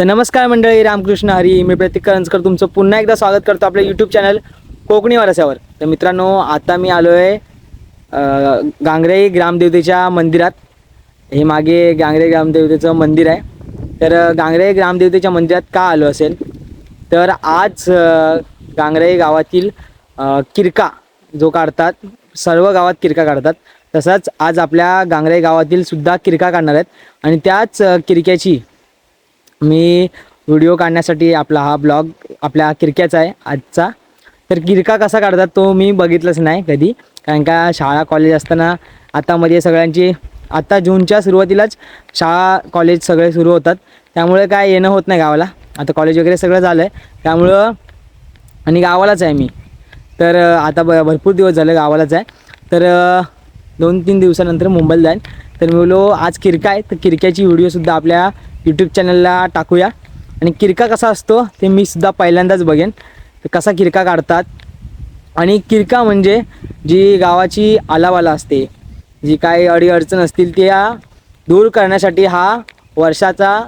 तर नमस्कार मंडळी रामकृष्ण हरी मी प्रतीक करंजकर तुमचं पुन्हा एकदा स्वागत करतो आपल्या यूट्यूब चॅनल कोकणी वारसावर. तर मित्रांनो आता मी आलो आहे गांगरे ग्रामदेवतेच्या मंदिरात. हे मागे गांगरे ग्रामदेवतेचं मंदिर आहे. तर गांगरे ग्रामदेवतेच्या मंदिरात का आलो असेल? तर आज गांगरे गावातील किरका जो काढतात सर्व गावात किरका काढतात. तसंच आज आपल्या गांगरे गावातील सुद्धा किरका काढणार आहेत. आणि त्याच किरक्याची मी व्हिडिओ काढण्यासाठी आपला हा ब्लॉग आपल्या किरक्याचा आहे आजचा. तर किरका कसा काढतात तो मी बघितलंच नाही कधी. कारण का शाळा कॉलेज असताना आतामध्ये सगळ्यांची आत्ता जूनच्या सुरुवातीलाच शाळा कॉलेज सगळे सुरू होतात. त्यामुळे काय येणं होत नाही गावाला. आता कॉलेज वगैरे सगळं झालं आहे त्यामुळं आणि गावालाच आहे मी. तर आता ब भरपूर दिवस झाले गावालाच आहे. तर दोन तीन दिवसानंतर मुंबईला जाईन. तर मी बोलो आज किरका आहे. तर किरक्याची व्हिडिओसुद्धा आपल्या यूट्यूब चॅनलला टाकूया. आणि किरका कसा असतो ते मी सुद्धा पहिल्यांदाच बघेन. कसा किरका काढतात? आणि किरका म्हणजे जी गावाची आलावाला असते जी काही अडीअडचण असतील त्या दूर करण्यासाठी हा वर्षाचा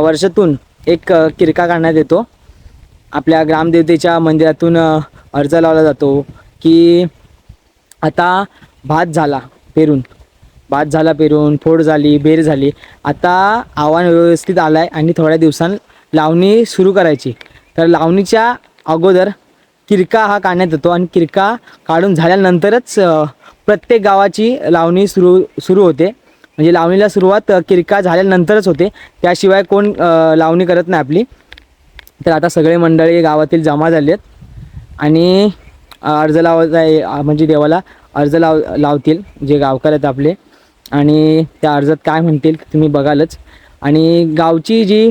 वर्षातून एक किरका काढण्यात येतो. आपल्या ग्रामदेवतेच्या मंदिरातून अर्ज लावला जातो की आता भात झाला पेरून. भात झाला पेरून फोड झाली बेर झाली. आता आव्हान व्यवस्थित आलं आहे आणि थोड्या दिवसांत लावणी सुरू करायची. तर लावणीच्या अगोदर किरका हा काढण्यात येतो आणि किरका काढून झाल्यानंतरच प्रत्येक गावाची लावणी सुरू सुरू होते. म्हणजे लावणीला सुरुवात किरका झाल्यानंतरच होते. त्याशिवाय कोण लावणी करत नाही आपली. तर आता सगळे मंडळी गावातील जमा झाले आहेत. आणि अर्ज लावत म्हणजे देवाला अर्ज लाव लावतील जे गावकर आहेत आपले. आणि त्या अर्जात काय म्हणतील तुम्ही बघालच. आणि गावची जी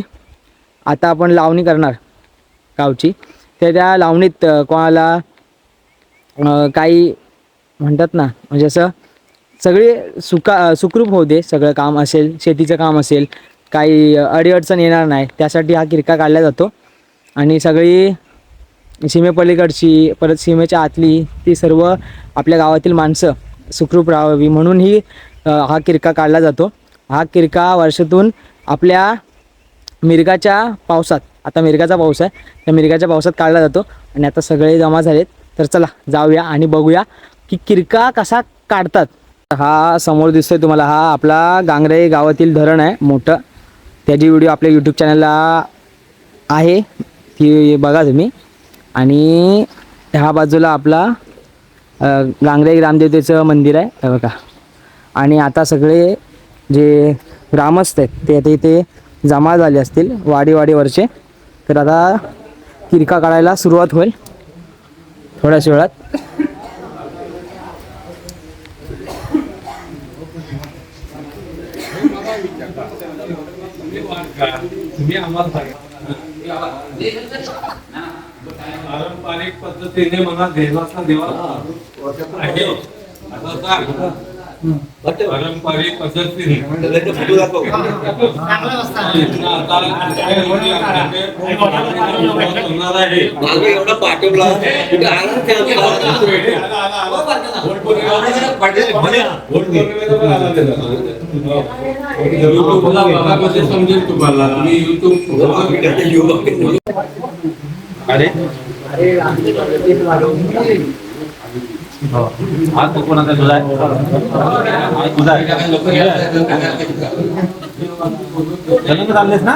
आता आपण लावणी करणार गावची तर त्या लावणीत कोणाला काही म्हणतात ना म्हणजे असं सगळे सुका सुखरूप होऊ दे सगळं काम असेल शेतीचं काम असेल काही अडीअडचण येणार नाही त्यासाठी हा किरका काढला जातो. आणि सगळी सीमेपलीकडची परत सीमेच्या आतली ती सर्व आपल्या गावातील माणसं सुखरूप राहावी म्हणून ही हा किरका काढला जातो. हा किरका वर्षातून आपल्या मिरगाच्या पावसात आता मिरगाचा पाऊस आहे त्या मिरगाच्या पावसात काढला जातो आणि आता सगळे जमा झालेत. तर चला जाऊया आणि बघूया की किरका कसा काढतात. हा समोर दिसतोय तुम्हाला हा आपला गांगरे गावातील धरण आहे मोठं. त्याची व्हिडिओ आपल्या यूट्यूब चॅनलला आहे ती बघा तुम्ही. आणि ह्या बाजूला आपला गांगरे ग्रामदेवतेचं मंदिर आहे बघा. आणि आता सगळे जे ग्रामस्थ आहेत ते आता इथे जमा झाले असतील वाडीवाडीवरचे. तर आता किरका काढायला सुरुवात होईल थोड्याच वेळात. पारंपरिक पद्धतीने मला देवाचा देवा पारंपरिक पद्धतीने म्हणजे होणार आहे. मागे एवढा पाठवला म्हणजे समजेल तुम्हाला मी युट्यूब अरे हा. तो कोणाचा तुझा आहे हा तुझा आहे झालेस ना?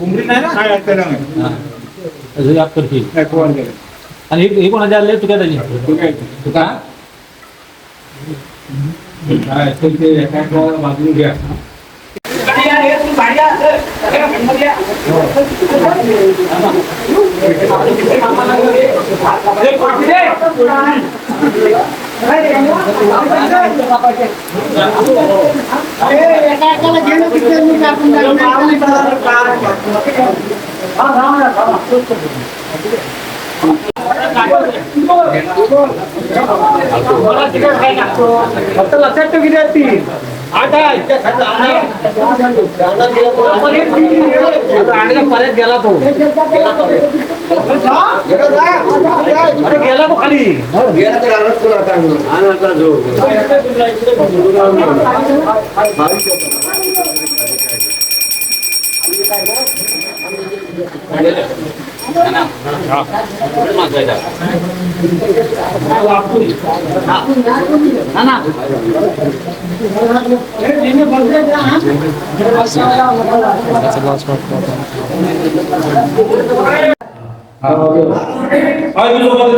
उमरी नाही ना? अजून याद करशील आणि हे हे कोणाचे आले तू काय त्याची? तू का? काय असेल ते एका एकावर बाजून घ्या फक्त लक्षात ठेव किती असती आठ आहे आणि परत गेला. तो अरे गेला तो खाली गेला तर आलाच कोण आता आणि आता जो आयुष्य मध्ये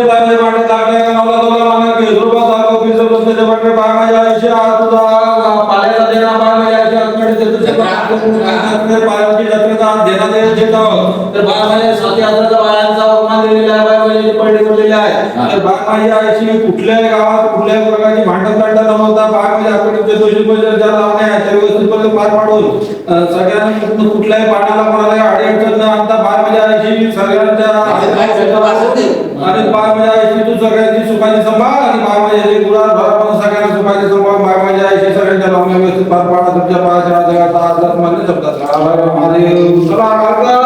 लागले मांडे लागले पाल्याला पाल्याची जत्रेचा माझ्या आयुष्य कुठल्याही गावात कुठल्याही प्रकारची भांडण तंटा न होता बाग आकडे दोषी पैसे ज्या लावणे आहे. त्या व्यवस्थितपणे पार पाडून सगळ्यांना कुठल्याही पाण्याला कोणाला अडचण न आणता बाग माझ्या आयुष्य सगळ्यांच्या आणि बाग माझ्या आईशी तू सगळ्यांची सुखाची संभाळ आणि बाग माझ्या जे गुरार भरापण सगळ्यांना सुखाची संभाळ बाग माझ्या आईशी सगळ्यांच्या लावण्या व्यवस्थित पार पाडा. तुमच्या पायाच्या जगाचा आदर मान्य महादेव चला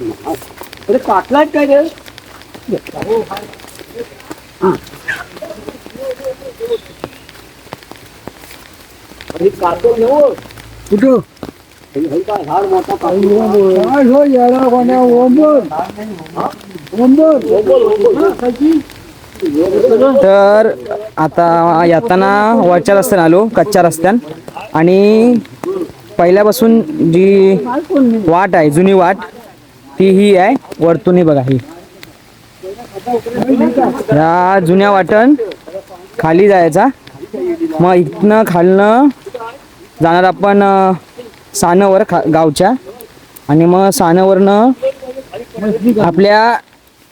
टाकायचं तर आता येताना वरच्या रस्त्याने आलो कच्च्या रस्त्यान. आणि पहिल्यापासून जी वाट आहे जुनी वाट ती ही आहे. वरतून बघा ही. या जुन्या वाटण खाली जायचा. मग इथनं खालनं जाणार आपण सानवर खा गावच्या. आणि मग सानवरनं आपल्या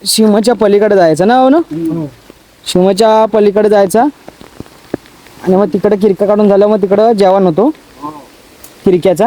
शिमच्या पलीकडे जायचं ना हो ना? शिमच्या पलीकडे जायचा. आणि मग तिकडे किरका काढून झालं मग तिकडं जेवण होतो. किरक्याचा.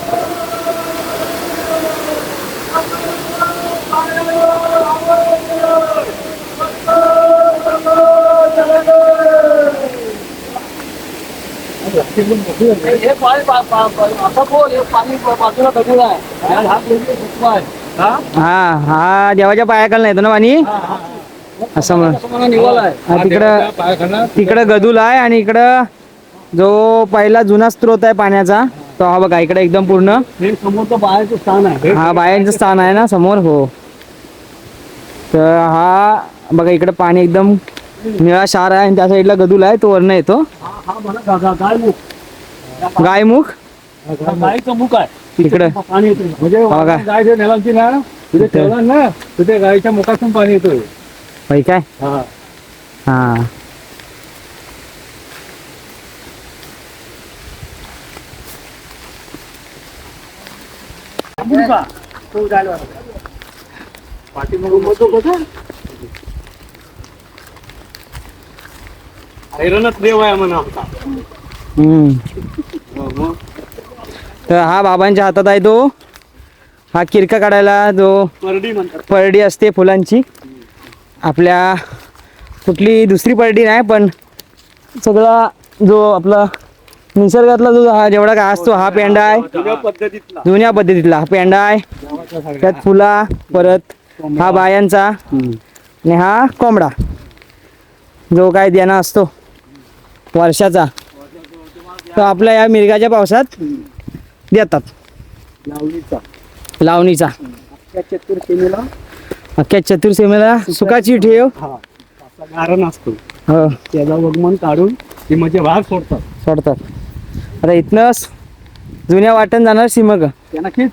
हा हा देवाच्या पायाखाल नाही येतो ना पाणी? असं म्हण हा, तिकडं तिकडं गदूल आहे आणि इकडं जो पहिला जुना स्रोत आहे पाण्याचा तो हा बघा इकडे एकदम पूर्ण. हे बाहेरचं स्थान आहे. हा बायांचं स्थान आहे ना समोर हो. तर हा बघा इकडे पाणी एकदम निळा शार आहे आणि त्या साईडला गदूल आहे तो वरनं येतो. हा गायमुख? गायचं मुख आहे. इकडं. पाणी येतं म्हणजे बघा. गाय जे नेलांची ना तिथे ठेवला ना तिथे गायच्या मुखातून पाणी येतोय. होय काय? हा. हा. मुलगा देव आहे म्हणा आमचा. हम्म. हो, मग तर हा बाबांच्या हातात आहे तो. हा किरका काढायला जो परडी म्हणतात. परडी असते फुलांची. आपल्या कुठली दुसरी पार्टी नाही पण सगळा जो आपला निसर्गातला जो हा जेवढा काय असतो हा पेंडा आहे. जुन्या पद्धतीतला. हा पेंडा आहे. त्यात फुला परत हा बायांचा आणि हा कोंबडा. जो काय देणं असतो. वर्षाचा. तो आपल्या या मिरगाच्या पावसात देतात. लावणीचा. लावणीचा. चतुर्सेमीला अख्ख्या चतुर्सेमेला सुखाची ठेव हा. गारण असतो हो. वगमन काढून ते म्हणजे वाघ सोडतात. सोडतात. आता इथनं जुन्या वाटण जाणार सिमग. नक्कीच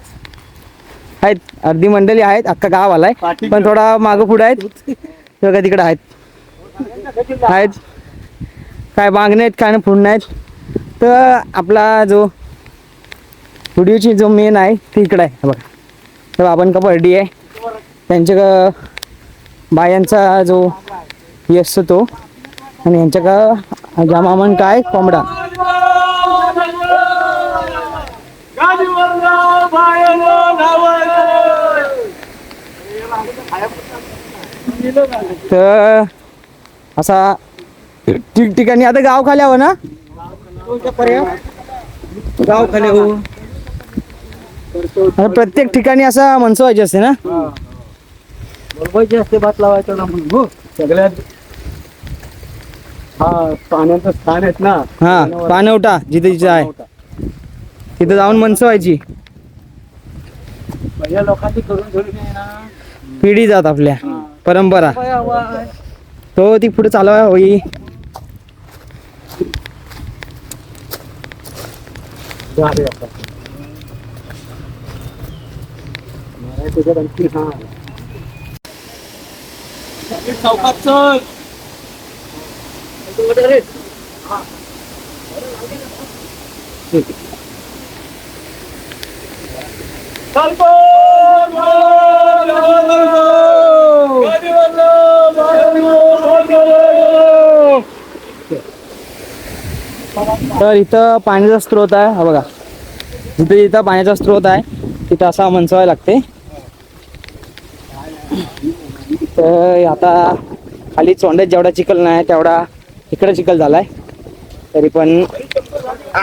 आहेत. अर्धी मंडळी आहेत. अख्खा गाव आलाय पण थोडा मागं पुढे आहेत. तिकडे आहेत. आहेत. काय मागणे आहेत काय ना आहेत तर आपला जो व्हिडिओची जो मेन आहे ती इकडं आहे बघा. तर आपण का बर्डी आहे. त्यांच्या बायांचा जो हे असतो तो. आणि यांच्या का जामामन काय कोंबडा. तर असा ठिकठिकाणी आता गाव खाली हवं ना. गाव खाली हो आता प्रत्येक ठिकाणी असा मनसवायची असते ना. असते भात लावायचं ना म्हणून हो. सगळ्यात हा पाण्याचं स्थान आहेत ना. हा पाणवटा जिथे जिथे आहे. तिथे जाऊन मनसवायची पहिल्या लोकांची करून ठेवली नाही ना. पिढी जात आपल्या परंपरा. तो ती पुढे चालवा होई झाले आता. नाही त्याच्यात आणखी हा. चौकात चल. तर इथं पाण्याचा स्रोत आहे हा बघा. जिथे जिथं पाण्याचा स्रोत आहे. तिथं असा मनसवाय लागते. तर आता खाली चोंड्यात जेवढा चिखल नाही तेवढा इकडे चिखल झालाय. तरी पण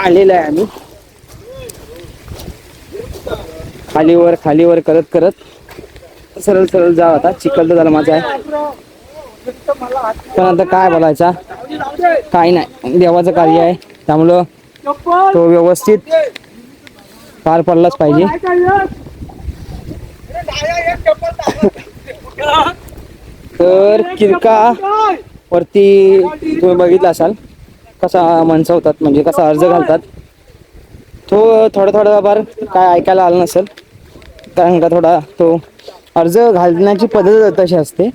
आलेलं आहे आम्ही. खालीवर खालीवर करत करत सरळ सरळ जा आता. चिखल तर झाला माझा आहे. पण आता काय बोलायचा? काही नाही. देवाचं कार्य आहे. त्यामुळं तो व्यवस्थित पार पडलाच पाहिजे. तर किरका वरती तुम्ही बघितला असाल कसा मनसवतात म्हणजे कसा अर्ज घालतात. तो थोडा थोडा फार काय ऐकायला आला नसेल कारण का थोडा तो अर्ज घालण्याची पद्धत तशी असते.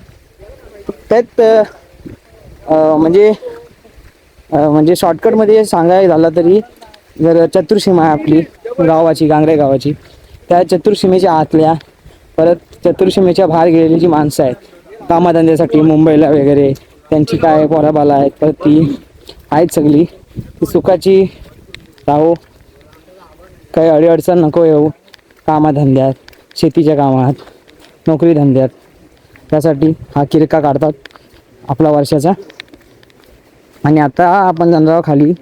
त्यात म्हणजे म्हणजे शॉर्टकटमध्ये सांगायला झालं तरी जर चतुर्सीमा आहे आपली गावाची गांगरे गावाची त्या चतुर्सीमेच्या आतल्या परत चतुर्सीमेच्या बाहेर गेलेली जी माणसं आहेत कामाधंद्यासाठी मुंबईला वगैरे त्यांची काय पोराबाला आहेत परत ती आहेत सगळी ती सुखाची राहो काही अडीअडचण नको येऊ कामाधंद्यात शेतीच्या कामात नोकरी धंद्यात त्यासाठी हा किरका काढतात आपला वर्षाचा. आणि आता आपण जाणार आहोत खाली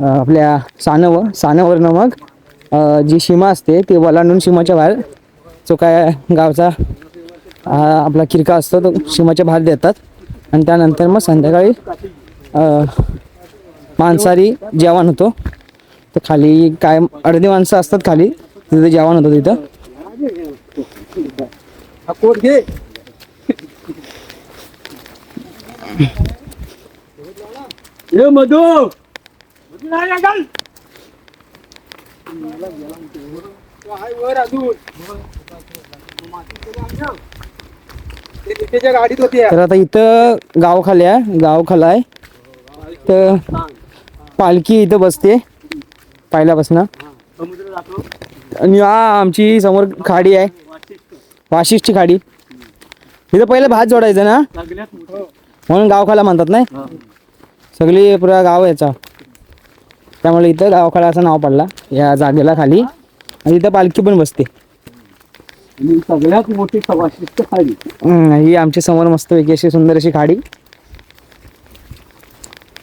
आपल्या सानव सानवरनं मग जी सीमा असते ती वलांडून सीमाच्या बाहेर जो काय गावचा आपला किरका असतो तो सीमाच्या बाहेर देतात. आणि त्यानंतर मग संध्याकाळी मांसाहारी जेवण होतो. तर खाली काय अर्धी माणसं असतात खाली तिथे जेवण होतं तिथं. ये मधू! त्याच्या गाडीत होती. तर आता इथं गाव खाली आहे गाव खाला आहे. तर पालखी इथं बसते पहिल्यापासून. आणि हा आमची समोर खाडी आहे. वाशिष्ठी. खाडी. इथं पहिलं भात जोडायचं ना? म्हणून गावखाला म्हणतात नाही? सगळी पुरा गाव याचा. त्यामुळे इथं गावखाला असं नाव पडला. या जागेला खाली. आणि इथं पालखी पण बसते. सगळ्यात मोठी हम्म, ही आमची समोर मस्त पैकी अशी सुंदर अशी खाडी.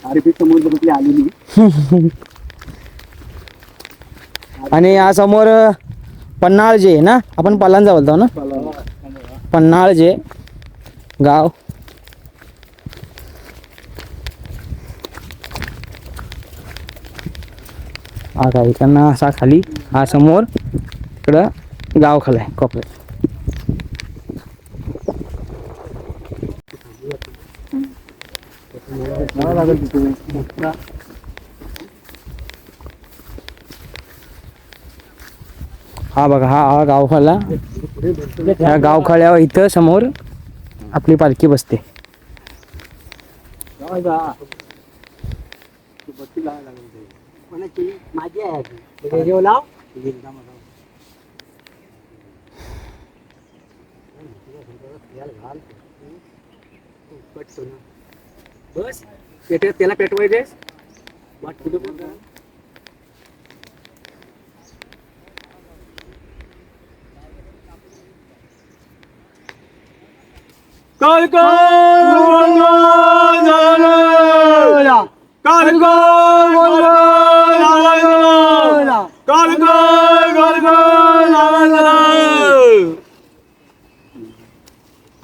अरबी समुद्रातली आलेली. आणि या समोर पन्हाळ जे आहे ना? आपण पलांजा बोलतो ना? पन्हाळ जे गाव. हा काय इकडनं असा खाली हा समोर इकडं गाव खाली आहे कोपऱ्यात हा बघा हा हा गावखाला या गावखाल्यावर इथं समोर आपली पालखी बसते. बत्ती लावायला लागेल कोणाची माझी आहे आधी. ते रेडिओ लाव. बस. पेटे त्याला पेटवायचे वाट कुठे पण काल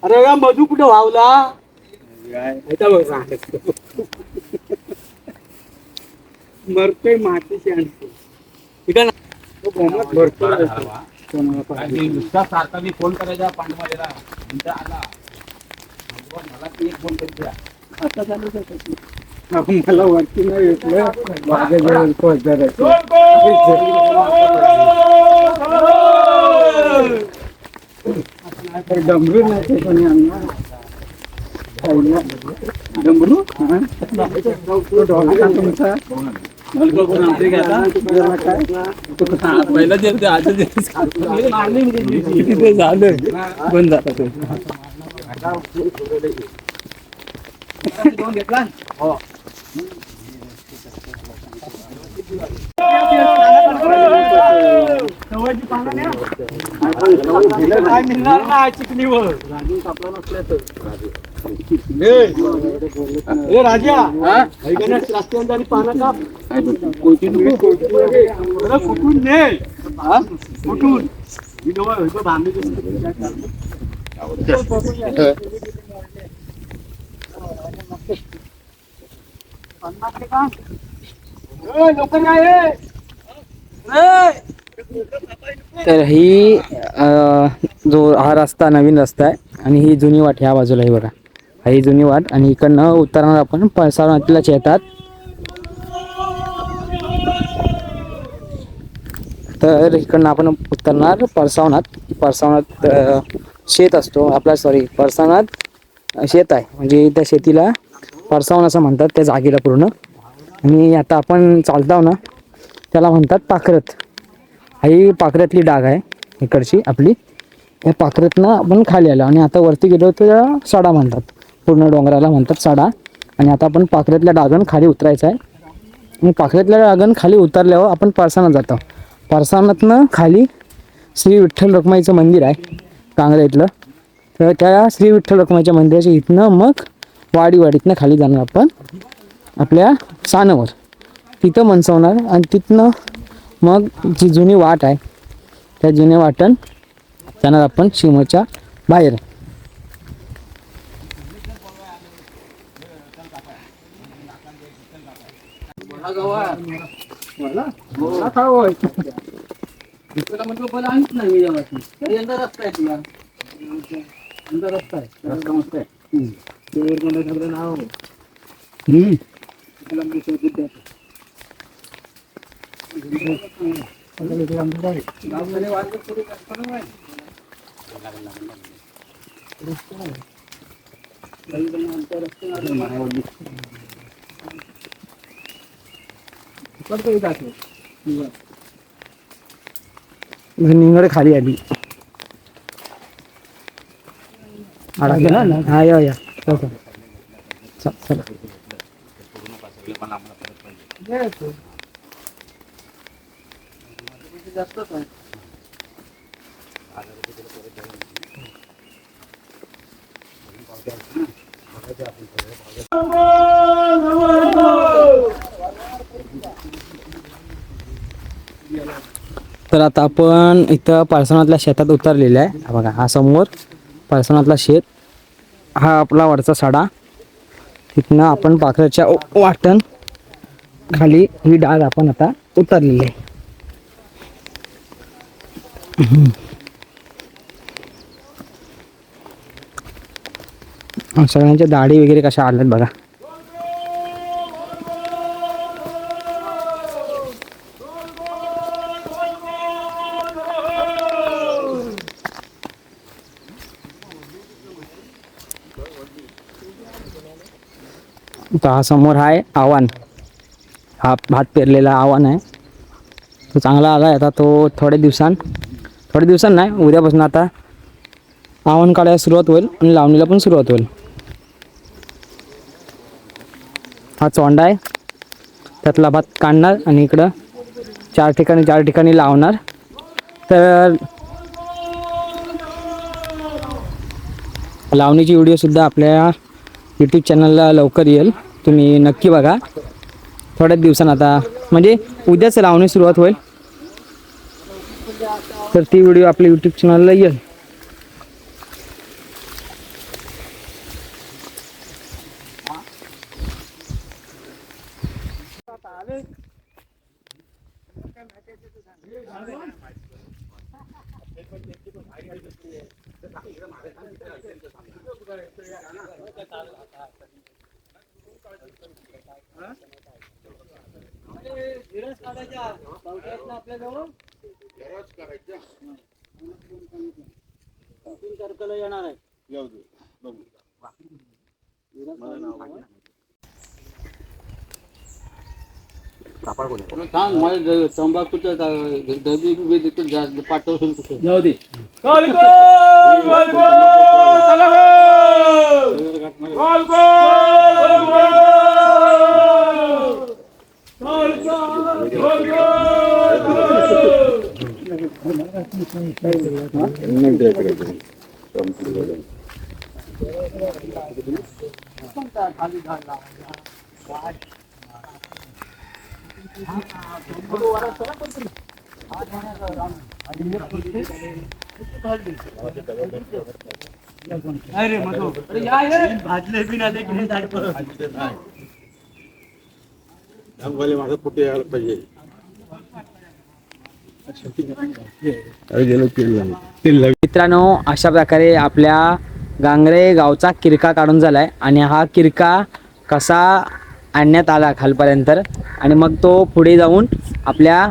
अरे या मधू कुठं वावला. मरतोय मातीशी आणतो ठीक आहे ना तो बोंबलत भरतोय कोणाला पाहिजे. आणि नुसता सारखा मी फोन करायचा मला ती एक फोन करीत. आता चालू आपण मला वरती नाही भेटलं वाघाजवळ पोहोचणार डमरू नाही ते कोणी आणणार पहिला डमरू हा? तो ढोलका तुमचा ढोलका कोण आणते का आता? तुझ्याला काय? तो कसा हात पहिला देते, आज देते. किती ते झालं बंद झालं ते काय मिळणार ना चिकणीवर ए राजा ऐकण्यास रस्त्यावर आणि कुठून ने कुठून मी जवळ बांधले लवकर काय तर ही जो हा रस्ता नवीन रस्ता आहे आणि ही जुनी वाट ह्या बाजूला ही बघा. ही जुनी वाट आणि इकडनं उतरणार आपण पळसावनातल्याच येतात तर इकडनं आपण उतरणार परसावनात परसावनात शेत असतो. आपला सॉरी परसावनात शेत आहे. म्हणजे त्या शेतीला परसावन असं म्हणतात त्या जागेला पूर्ण. आणि आता आपण चालताव ना त्याला म्हणतात पाखरत. ही पाखरातली डाग आहे इकडची आपली. या पाखरतनं आपण खाली आलो आणि आता वरती गेलो तर त्याला सडा म्हणतात. पूर्ण डोंगराला म्हणतात सडा. आणि आता आपण पाखरातल्या डागण खाली उतरायचं आहे. आणि पाखरातल्या डागण खाली उतरल्यावर आपण परसानात जातो. परसानातनं खाली श्री विठ्ठल रखमाईचं मंदिर आहे कांगडा इथलं तर त्या श्री विठ्ठल रखमाईच्या मंदिराच्या इथनं मग वाडीवाडीतनं खाली जाणार आपण. आपल्या सानवर. तिथं मनसवणार आणि तिथनं मग जी जुनी वाट आहे त्या जुन्या वाटण जाणार आपण शिमच्या बाहेर. निंगड आहे आली अडकलं ना हा या या चल, चल. तर आता आपण इथं पारसनातल्या शेतात उतरलेलं आहे. बघा हा समोर पारसनातला शेत. हा आपला वरचा साडा. तिथनं आपण पाखराच्या वाटण खाली ही डाळ आपण आता उतरलेली आहे. सगळ्यांच्या दाढी वगैरे कशा आल्यात बघा. तर हा समोर आहे आव्हान. हा भात पेरलेला आव्हान आहे. तो चांगला आला आहे. आता तो थोड्या दिवसांत थोड्या दिवसां नाही उद्यापासून आता आव्हान काढायला सुरुवात होईल आणि लावणीला पण सुरुवात होईल. हा चोंडा आहे. त्यातला भात काढणार आणि इकडं चार ठिकाणी चार ठिकाणी लावणार. तर लावणीची व्हिडिओसुद्धा आपल्या यूट्यूब चॅनलला लवकर येईल. तुम्ही नक्की बघा. थोड्याच दिवसांना आता म्हणजे उद्याच लावणी सुरुवात होईल. तर ती व्हिडिओ आपल्या यूट्यूब चॅनलला येईल. सांग. मला तंबाखूचं डबी बिबी तिथं जा- पाठवशील कुठे? जाऊ दे. अरे मधु अरे या भाजले बी ना मित्रांनो अशा प्रकारे आपल्या गांगरे गावचा किरका काढून झालाय आणि हा किरका कसा आणण्यात आला खालपर्यंत आणि मग तो पुढे जाऊन आपल्या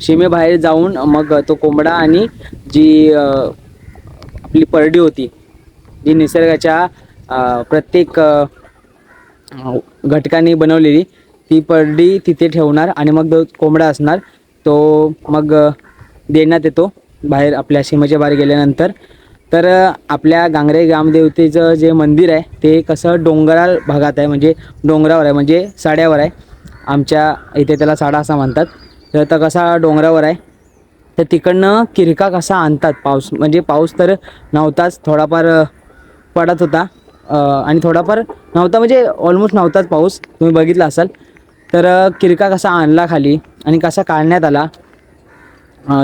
सीमेबाहेर जाऊन मग तो कोंबडा आणि जी आपली परडी होती जी निसर्गाच्या अ, प्रत्येक घटकांनी बनवलेली ती परडी तिथे ठेवणार आणि मग कोंबडा असणार तो मग देण्यात येतो बाहेर आपल्या सीमेच्या बाहेर गेल्यानंतर. तर आपल्या गांगरे ग्रामदेवतेचं जे मंदिर आहे ते कसं डोंगराळ भागात आहे म्हणजे डोंगरावर आहे म्हणजे साड्यावर आहे. आमच्या इथे त्याला साडा असा म्हणतात. तर तर कसा डोंगरावर आहे तर तिकडनं किरका कसा आणतात पाऊस म्हणजे पाऊस तर नव्हताच थोडाफार पडत होता. आणि थोडाफार नव्हता म्हणजे ऑलमोस्ट नव्हताच पाऊस. तुम्ही बघितला असाल. तर किरका कसा आणला खाली आणि कसा काढण्यात आला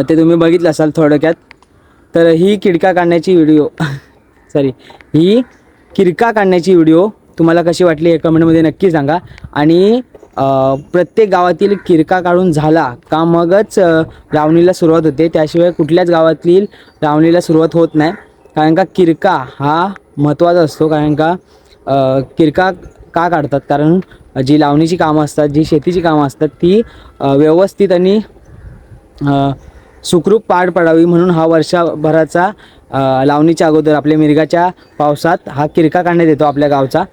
ते तुम्ही बघितलं असाल थोडक्यात. तर ही किडका काढण्याची व्हिडिओ सॉरी ही किरका काढण्याची व्हिडिओ तुम्हाला कशी वाटली हे कमेंटमध्ये नक्की सांगा. आणि प्रत्येक गावातील किरका काढून झाला का मगच रावणीला लावणीला सुरुवात होते. त्याशिवाय कुठल्याच गावातील लावणीला सुरुवात होत नाही. कारण का किरका हा महत्त्वाचा असतो. कारण का किरका का काढतात? कारण जी लावणीची कामं असतात जी शेतीची कामं असतात ती व्यवस्थित आणि सुखरूप पार पडावी म्हणून हा वर्षभराचा लावणीच्या अगोदर आपल्या मिरगाच्या पावसात हा किरका काढण्यात येतो आपल्या गावचा.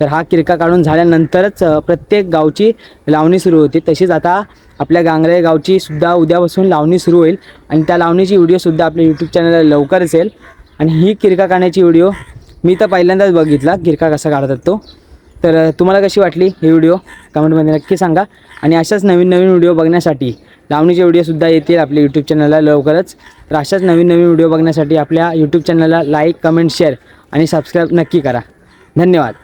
तर हा किरका काढून झाल्यानंतरच प्रत्येक गावची लावणी सुरू होती. तशीच आता आपल्या गांगरे गावची सुद्धा उद्यापासून लावणी सुरू होईल आणि त्या लावणीची व्हिडिओसुद्धा आपल्या यूट्यूब चॅनलला लवकरच येईल. आणि ही किरका काढण्याची व्हिडिओ मी तर पहिल्यांदाच बघितला किरका कसा काढतात तो. तर तुम्हाला कशी वाटली ही व्हिडिओ कमेंटमध्ये नक्की सांगा. आणि अशाच नवीन नवीन व्हिडिओ बघण्यासाठी लावणीचे व्हिडिओसुद्धा येतील आपल्या यूट्यूब चॅनलला लवकरच. तर अशाच नवीन नवीन व्हिडिओ बघण्यासाठी आपल्या यूट्यूब चॅनलला लाईक कमेंट शेअर आणि सबस्क्राईब नक्की करा. धन्यवाद.